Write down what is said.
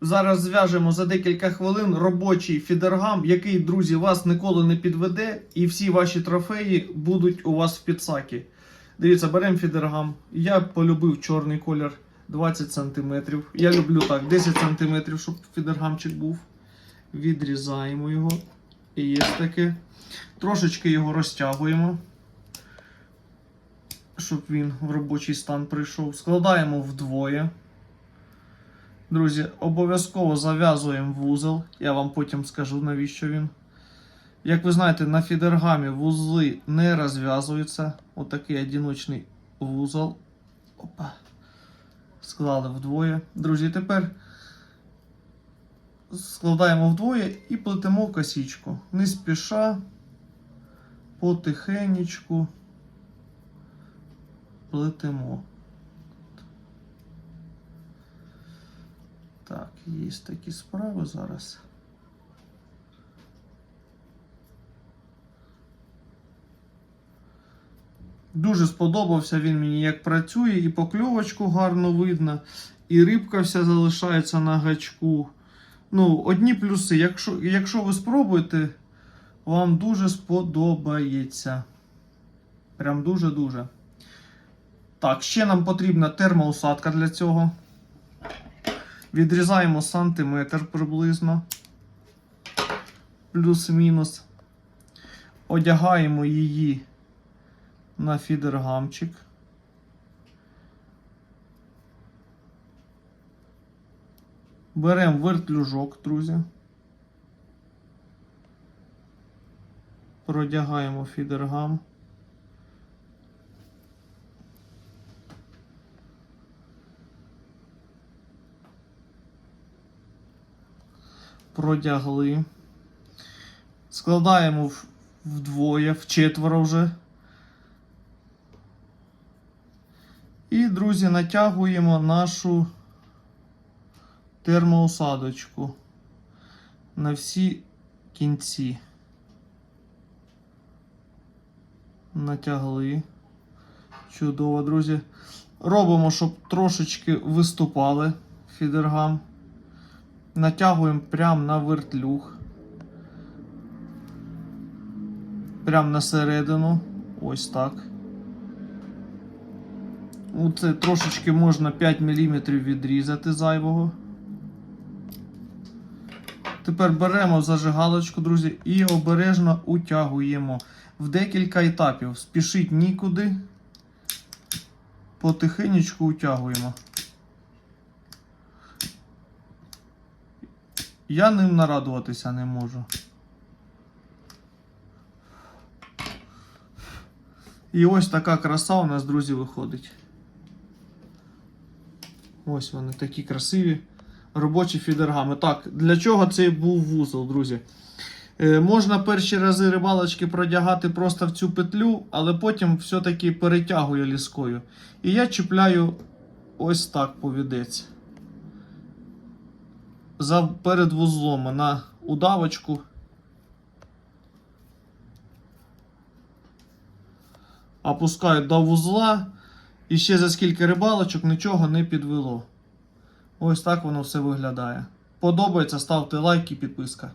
Зараз зв'яжемо за декілька хвилин робочий фідергам, який, друзі, вас ніколи не підведе, і всі ваші трофеї будуть у вас в підсакі. Дивіться, беремо фідергам. Я полюбив чорний колір 20 см. Я люблю так, 10 см, щоб фідергамчик був. Відрізаємо його. І є таке. Трошечки його розтягуємо, щоб він в робочий стан прийшов. Складаємо вдвоє. Друзі, обов'язково зав'язуємо вузол. Я вам потім скажу, навіщо він. Як ви знаєте, на фідергамі вузли не розв'язуються. Отакий одиночний вузол. Опа. Склали вдвоє. Друзі, тепер складаємо вдвоє і плетемо косічку. Не спіша, потихенечку плетемо. Так, є такі справи зараз. Дуже сподобався він мені, як працює, і покльовочку гарно видно, і рибка вся залишається на гачку. Ну, одні плюси. Якщо, якщо ви спробуєте, вам дуже сподобається. Прям дуже-дуже. Так, ще нам потрібна термоусадка для цього. Відрізаємо сантиметр приблизно. Плюс-мінус. Одягаємо її на фідергамчик. Беремо вертлюжок, друзі. Продягаємо фідергам. Продягли. Складаємо вдвоє, в четверо вже. І, друзі, натягуємо нашу термоусадочку на всі кінці. Натягли. Чудово, друзі. Робимо, щоб трошечки виступали фідергам. Натягуємо прямо на вертлюг. Прямо на середину. Ось так. Оце трошечки можна 5 мм відрізати зайвого. Тепер беремо зажигалочку, друзі, і обережно утягуємо в декілька етапів. Спішіть нікуди. Потихенечку утягуємо. Я ним нарадуватися не можу. І ось така краса у нас, друзі, виходить. Ось вони такі красиві робочі фідергами. Так, для чого цей був вузол, друзі? Е, можна перші рази рибалочки продягати просто в цю петлю, але потім все-таки перетягую ліскою. І я чіпляю ось так повідець. За, перед вузлом на удавочку. Опускаю до вузла. І ще за скільки рибалочок нічого не підвело. Ось так воно все виглядає. Подобається, ставте лайк і підписка.